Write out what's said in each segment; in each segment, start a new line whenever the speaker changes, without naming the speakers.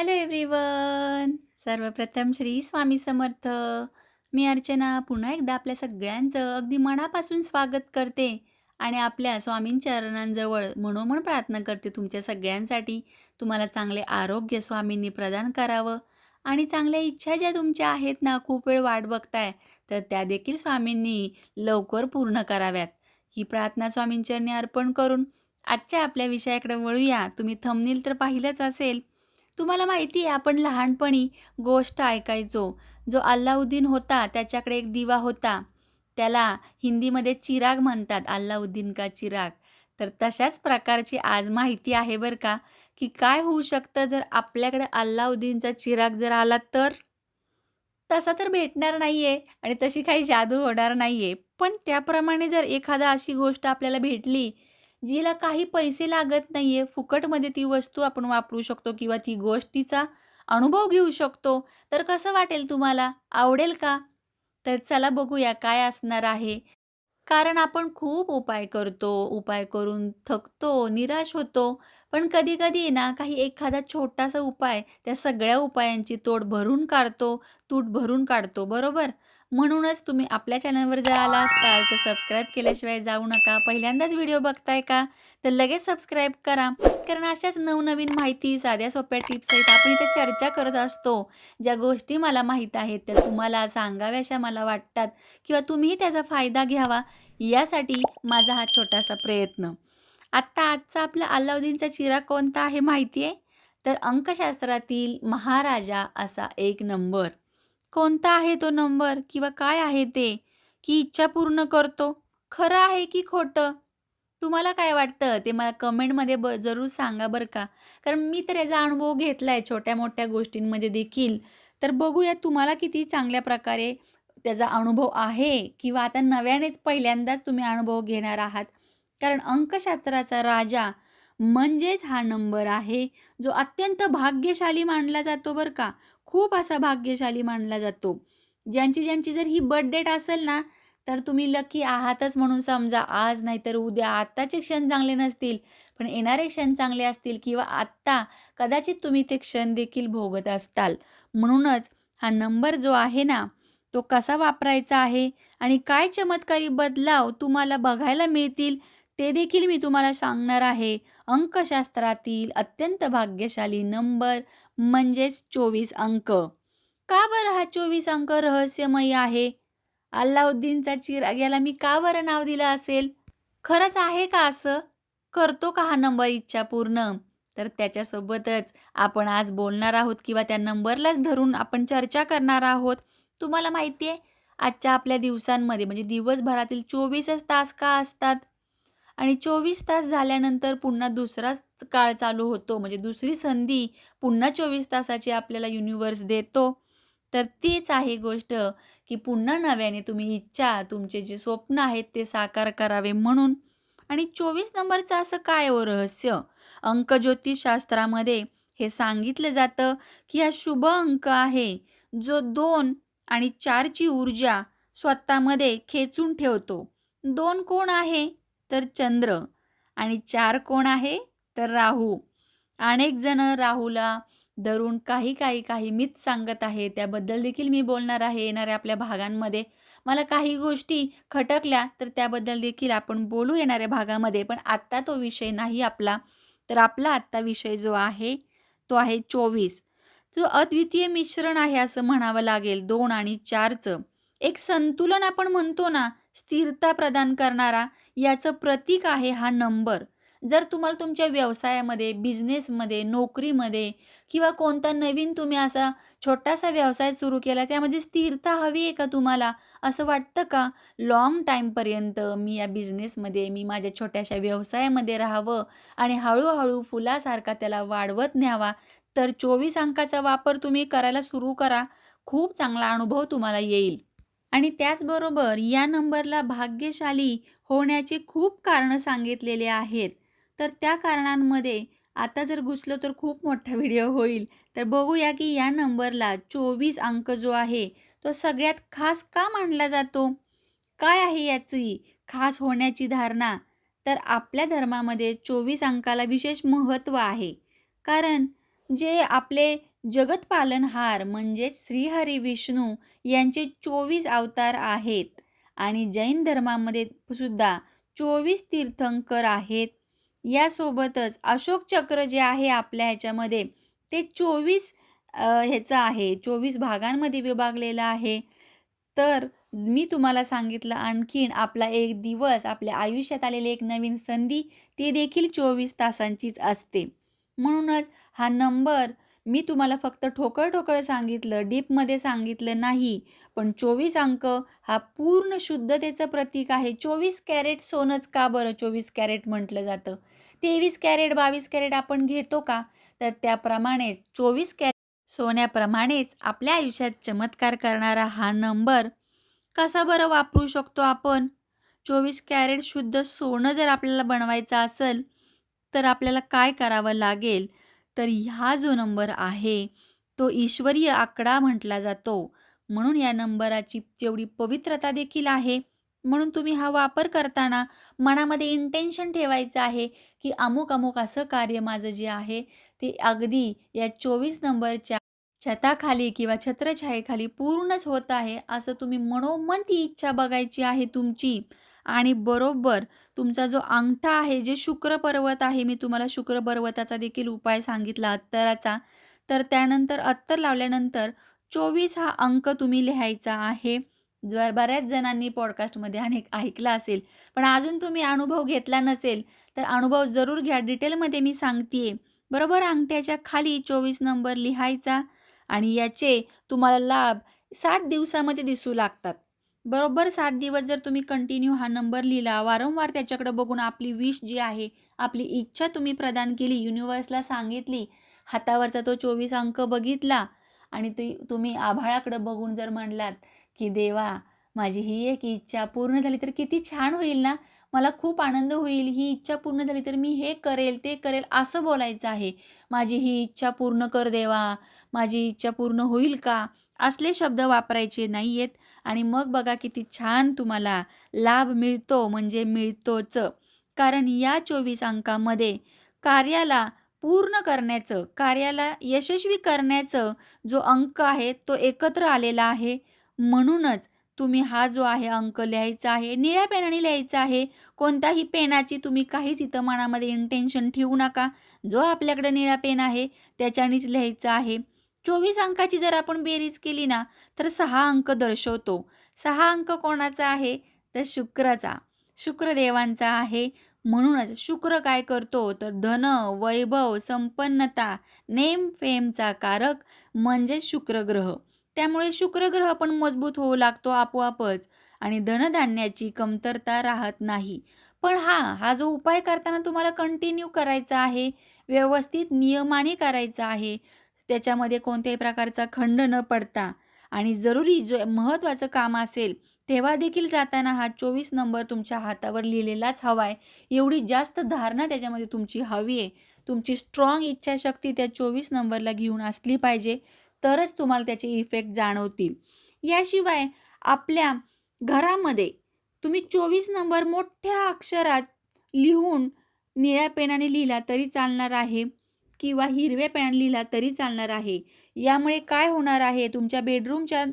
Hello everyone सर्वप्रथम श्री स्वामी समर्थ. मी अर्चना पुन्हा एकदा आपल्या सगळ्यांचं अगदी मनापासून स्वागत करते आणि आपल्या स्वामींच्या चरणांजवळ मनोमन प्रार्थना करते तुमच्या सगळ्यांसाठी. तुम्हाला चांगले आरोग्य स्वामींनी प्रदान करावं आणि चांगल्या इच्छा ज्या तुमच्या आहेत ना खूप वेळ वाट बघताय तर त्या देखील स्वामींनी लवकर पूर्ण कराव्यात. ही प्रार्थना स्वामींचरणी अर्पण करून आजच्या आपल्या विषयाकडे वळूया. तुम्ही थंबनील तर पाहिलंच असेल तुम्हाला माहिती आहे आपण लहानपणी गोष्ट ऐकायचो. जो अल्लाउद्दीन होता त्याच्याकडे एक दिवा होता. त्याला हिंदीमध्ये चिराग म्हणतात अल्लाउद्दीन का चिराग. तर तशाच प्रकारची आज माहिती आहे बरं का की काय होऊ शकतं जर आपल्याकडे अल्लाउद्दीनचा चिराग जर आला तर? तसा तर भेटणार नाही आहे आणि तशी काही जादू होणार नाही आहे पण त्याप्रमाणे जर एखादा अशी गोष्ट आपल्याला भेटली जिला काही पैसे लागत नाहीये, फुकटमध्ये ती वस्तू आपण वापरू शकतो किंवा ती गोष्टीचा अनुभव घेऊ शकतो. तर कसं वाटेल तुम्हाला? आवडेल का? तर चला बघूया काय असणार आहे. कारण आपण खूप उपाय करतो, उपाय करून थकतो, निराश होतो. पण कधी-कधी ना, काही एखादा छोटासा उपाय त्या सगळ्या उपायांची तोड भरून काढतो, तूट भरून काढतो, बरोबर? म्हणूनच तुम्ही आपल्या चॅनलवर जर आला असाल, तर सबस्क्राईब केल्याशिवाय जाऊ नका. पहिल्यांदाच व्हिडिओ बघताय का? तर लगेच सबस्क्राईब करा. कारण अशाच नवनवीन माहिती, साध्या सोप्या टिप्स आहेत. आपण इथे चर्चा करत असतो. ज्या गोष्टी मला माहीत आहेत, त्या तुम्हाला सांगाव्याशा मला वाटतात किंवा तुम्हीही त्याचा फायदा घ्यावा, यासाठी माझा हा छोटासा प्रयत्न. आत्ता आजचा आपला अल्लाउद्दीनचा चिरा कोणता आहे माहिती आहे? तर अंकशास्त्रातील महाराजा असा एक नंबर. कोणता आहे तो नंबर किंवा काय आहे ते, की इच्छा पूर्ण करतो? खरं आहे की खोटं? तुम्हाला काय वाटतं? ते मला कमेंटमध्ये ब जरूर सांगा बरं का. कारण मी तर याचा अनुभव घेतलाय छोट्या-मोठ्या गोष्टींमध्ये देखील. तर बघूया तुम्हाला किती चांगल्या प्रकारे त्याचा अनुभव आहे किंवा आता नव्यानेच पहिल्यांदाच तुम्ही अनुभव घेणार आहात. कारण अंकशास्त्राचा राजा म्हणजेच हा नंबर आहे, जो अत्यंत भाग्यशाली मानला जातो बरं का. खूप असा भाग्यशाली मानला जातो. ज्यांची ज्यांची जर ही बर्थ डेट असेल ना, तर तुम्ही लकी आहातच म्हणून समजा. आज नाहीतर उद्या. आत्ताचे क्षण चांगले नसतील, पण येणारे क्षण चांगले असतील किंवा आत्ता कदाचित तुम्ही ते क्षण देखील भोगत असताल. म्हणूनच हा नंबर जो आहे ना, तो कसा वापरायचा आहे आणि काय चमत्कारी बदलाव तुम्हाला बघायला मिळतील, ते देखील मी तुम्हाला सांगणार आहे. अंकशास्त्रातील अत्यंत भाग्यशाली नंबर म्हणजेच 24 अंक. का बरं हा 24 अंक रहस्यमयी आहे? अल्लाउद्दीनचा चिराग याला मी का बरं नाव दिलं असेल? खरंच आहे का असं? करतो का हा नंबर इच्छा पूर्ण? तर त्याच्यासोबतच आपण आज बोलणार आहोत किंवा त्या नंबरलाच धरून आपण चर्चा करणार आहोत. तुम्हाला माहिती आहे, आजच्या आपल्या दिवसांमध्ये म्हणजे दिवसभरातील 24च तास का असतात? आणि 24 तास झाल्यानंतर पुन्हा दुसराच काळ चालू होतो. म्हणजे दुसरी संधी पुन्हा 24 तासाची आपल्याला युनिव्हर्स देतो. तर तीच आहे गोष्ट, की पुन्हा नव्याने तुम्ही इच्छा, तुमचे जे स्वप्न आहेत ते साकार करावे म्हणून. आणि 24 नंबरचं असं काय हो रहस्य? अंक ज्योतिषशास्त्रामध्ये हे सांगितलं जातं, की हा शुभ अंक आहे, जो दोन आणि चारची ऊर्जा स्वतःमध्ये खेचून ठेवतो. दोन कोण आहे? तर चंद्र आणि चार कोण आहे? तर राहू. अनेक जण राहूला धरून काही, काही, काही मीच सांगत आहे. त्याबद्दल देखील मी बोलणार आहे येणाऱ्या आपल्या भागांमध्ये. मला काही गोष्टी खटकल्या, तर त्याबद्दल देखील आपण बोलू येणाऱ्या भागामध्ये. पण आत्ता तो विषय नाही आपला. तर आपला आत्ता विषय जो आहे, तो आहे 24. जो अद्वितीय मिश्रण आहे असं म्हणावं लागेल दोन आणि चारचं एक संतुलन आपण म्हणतो ना, स्थिरता प्रदान करणारा, याचं प्रतीक आहे हा नंबर. जर तुम्हाला तुमच्या व्यवसायामध्ये, बिझनेसमध्ये, नोकरीमध्ये किंवा कोणता नवीन तुम्ही असा छोटासा व्यवसाय सुरू केला, त्यामध्ये स्थिरता हवी आहे का तुम्हाला? असं वाटतं का लाँग टाईमपर्यंत मी या बिझनेसमध्ये, मी माझ्या छोट्याशा व्यवसायामध्ये राहावं आणि हळूहळू फुलासारखा त्याला वाढवत न्यावा? तर 24 अंकाचा वापर तुम्ही करायला सुरू करा. खूप चांगला अनुभव तुम्हाला येईल. आणि त्याचबरोबर या नंबरला भाग्यशाली होण्याची खूप कारणं सांगितलेले आहेत. तर त्या कारणांमध्ये आता जर घुसलो तर खूप मोठा व्हिडिओ होईल. तर बघूया की या नंबरला 24 अंक जो आहे, तो सगळ्यात खास का मानला जातो? काय आहे याची खास होण्याची धारणा? तर आपल्या धर्मामध्ये 24 अंकाला विशेष महत्त्व आहे. कारण जे आपले जगतपालनहार म्हणजेच श्रीहरी विष्णू यांचे चोवीस अवतार आहेत. आणि जैन धर्मामध्ये सुद्धा चोवीस तीर्थंकर आहेत. यासोबतच अशोक चक्र जे आहे आपल्या ह्याच्यामध्ये ते चोवीस ह्याचं आहे चोवीस भागांमध्ये विभागलेलं आहे. तर मी तुम्हाला सांगितलं आणखीन आपला एक दिवस आपल्या आयुष्यात आलेली एक नवीन संधी ती देखील चोवीस तासांचीच असते. म्हणूनच हा नंबर मी तुम्हाला फक्त ठोकळ ठोकळ सांगितलं डीपमध्ये सांगितलं नाही पण चोवीस अंक हा पूर्ण शुद्धतेचं प्रतीक आहे. चोवीस कॅरेट सोनंच का बरं? चोवीस कॅरेट म्हटलं जातं. तेवीस कॅरेट बावीस कॅरेट आपण घेतो का? तर त्याप्रमाणेच चोवीस कॅरेट सोन्याप्रमाणेच आपल्या आयुष्यात चमत्कार करणारा हा नंबर कसा बरं वापरू शकतो आपण? चोवीस कॅरेट शुद्ध सोनं जर आपल्याला बनवायचं असेल तर आपल्याला काय करावं लागेल? तर ह्या जो नंबर आहे तो ईश्वरीय आकडा म्हटला जातो. म्हणून या नंबराची तेवढी पवित्रता देखील आहे म्हणून तुम्ही हा वापर करताना मनामध्ये इंटेन्शन ठेवायचं आहे की अमुक अमुक असं कार्य माझं जे आहे ते अगदी या चोवीस नंबरच्या छताखाली किंवा छत्रछायेखाली पूर्णच होत आहे असं तुम्ही मनोमन ती इच्छा बघायची आहे तुमची. आणि बरोबर तुमचा जो अंगठा आहे जे शुक्र पर्वत आहे मी तुम्हाला शुक्र पर्वताचा देखील उपाय सांगितला अत्तराचा. तर त्यानंतर अत्तर लावल्यानंतर चोवीस हा अंक तुम्ही लिहायचा आहे. जर बऱ्याच जणांनी पॉडकास्टमध्ये अनेक ऐकलं असेल पण अजून तुम्ही अनुभव घेतला नसेल तर अनुभव जरूर घ्या. डिटेलमध्ये मी सांगते बरोबर अंगठ्याच्या खाली चोवीस नंबर लिहायचा आणि याचे तुम्हाला लाभ सात दिवसामध्ये दिसू लागतात. बरोबर सात दिवस जर तुम्ही कंटिन्यू हा नंबर लिहिला वारंवार त्याच्याकडे बघून आपली विश जी आहे आपली इच्छा तुम्ही प्रदान केली युनिवर्सला सांगितली हातावरचा तो चोवीस अंक बघितला आणि ती तुम्ही आभाळाकडे बघून जर म्हणलात की देवा माझी ही एक इच्छा पूर्ण झाली तर किती छान होईल ना? मला खूप आनंद होईल ही इच्छा पूर्ण झाली तर मी हे करेल ते करेल असं बोलायचं आहे. माझी ही इच्छा पूर्ण कर देवा माझी इच्छा पूर्ण होईल का? असले शब्द वापरायचे नाही आहेत आणि मग बघा किती छान तुम्हाला लाभ मिळतो म्हणजे मिळतोच. कारण या चोवीस अंकामध्ये कार्याला पूर्ण करण्याचं कार्याला यशस्वी करण्याचं जो अंक आहे तो एकत्र आलेला आहे. म्हणूनच तुम्ही हा जो आहे अंक लिहायचा आहे निळ्या पेनाने लिहायचा आहे. कोणत्याही पेनाची तुम्ही काहीच इथं मनामध्ये इंटेन्शन ठेवू नका. जो आपल्याकडे निळा पेन आहे त्याच्यानेच लिहायचा आहे. चोवीस अंकाची जर आपण बेरीज केली ना तर सहा अंक दर्शवतो. सहा अंक कोणाचा आहे? तर शुक्राचा. शुक्रदेवांचा आहे. म्हणूनच शुक्र काय करतो? तर धन वैभव संपन्नता नेम फेमचा कारक म्हणजे शुक्रग्रह. त्यामुळे शुक्रग्रह पण मजबूत होऊ लागतो आपोआपच आणि धनधान्याची कमतरता राहत नाही. पण हा हा जो उपाय करताना तुम्हाला कंटिन्यू करायचा आहे व्यवस्थित नियमाने करायचा आहे त्याच्यामध्ये कोणत्याही प्रकारचा खंड न पडता आणि जरुरी जो महत्त्वाचं काम असेल तेव्हा देखील जाताना हा चोवीस नंबर तुमच्या हातावर लिहिलेलाच हवा आहे एवढी जास्त धारणा त्याच्यामध्ये तुमची हवी आहे. तुमची स्ट्रॉंग इच्छाशक्ती त्या चोवीस नंबरला घेऊन असली पाहिजे तरच तुम्हाला त्याचे इफेक्ट जाणवतील. याशिवाय आपल्या घरामध्ये तुम्ही चोवीस नंबर मोठ्या अक्षरात लिहून निळ्या पेनाने लिहिला तरी चालणार आहे. किंवा हिरव्या पॅन लिहिला तरी चालणार आहे. यामुळे काय होणार आहे? तुमच्या बेडरूमच्या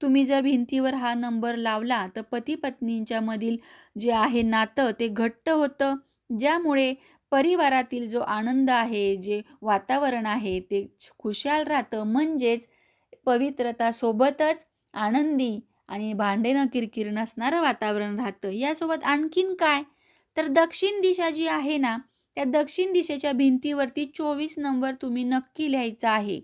तुम्ही जर भिंतीवर हा नंबर लावला तर पती पत्नींच्या मधील जे आहे नातं ते घट्ट होतं. ज्यामुळे परिवारातील जो आनंद आहे जे वातावरण आहे ते खुशाल राहतं. म्हणजेच पवित्रता सोबतच आनंदी आणि भांडे न किरकिर नसणारं वातावरण राहतं. यासोबत आणखीन काय? तर दक्षिण दिशा जी आहे ना त्या दक्षिण दिशेच्या भिंतीवरती चोवीस नंबर तुम्ही नक्की लिहायचा आहे.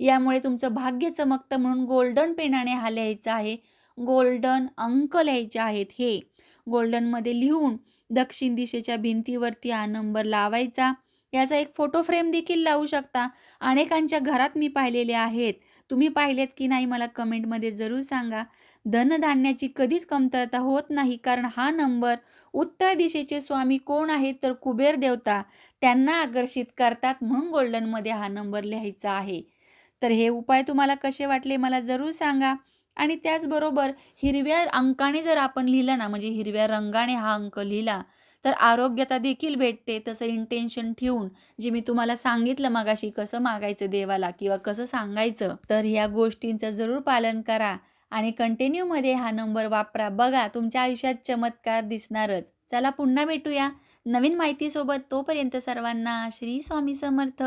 यामुळे तुमचं भाग्य चमकतं म्हणून गोल्डन पेनाने हा लिहायचा आहे. गोल्डन अंक लिहायचे आहेत हे. गोल्डनमध्ये लिहून दक्षिण दिशेच्या भिंतीवरती हा नंबर लावायचा. याचा एक फोटो फ्रेम देखील लावू शकता. अनेकांच्या घरात मी पाहिलेले आहेत. तुम्ही पाहिलेत की नाही मला कमेंटमध्ये जरूर सांगा. धनधान्याची कधीच कमतरता होत नाही कारण हा नंबर उत्तर दिशेचे स्वामी कोण आहेत तर कुबेर देवता त्यांना आकर्षित करतात म्हणून गोल्डनमध्ये हा नंबर लिहायचा आहे तर हे उपाय तुम्हाला कसे वाटले मला जरूर सांगा आणि त्याचबरोबर हिरव्या अंकाने जर आपण लिहिलं ना म्हणजे हिरव्या रंगाने हा अंक लिहिला तर आरोग्यता देखील भेटते. तसं इंटेन्शन ठेवून, जे मी तुम्हाला सांगितलं मगाशी कसं मागायचं देवाला किंवा कसं सांगायचं. तर ह्या गोष्टींचं जरूर पालन करा आणि कंटिन्यूमध्ये हा नंबर वापरा. बघा तुमच्या आयुष्यात चमत्कार दिसणारच. चला पुन्हा भेटूया नवीन माहितीसोबत. तोपर्यंत सर्वांना श्री स्वामी समर्थ.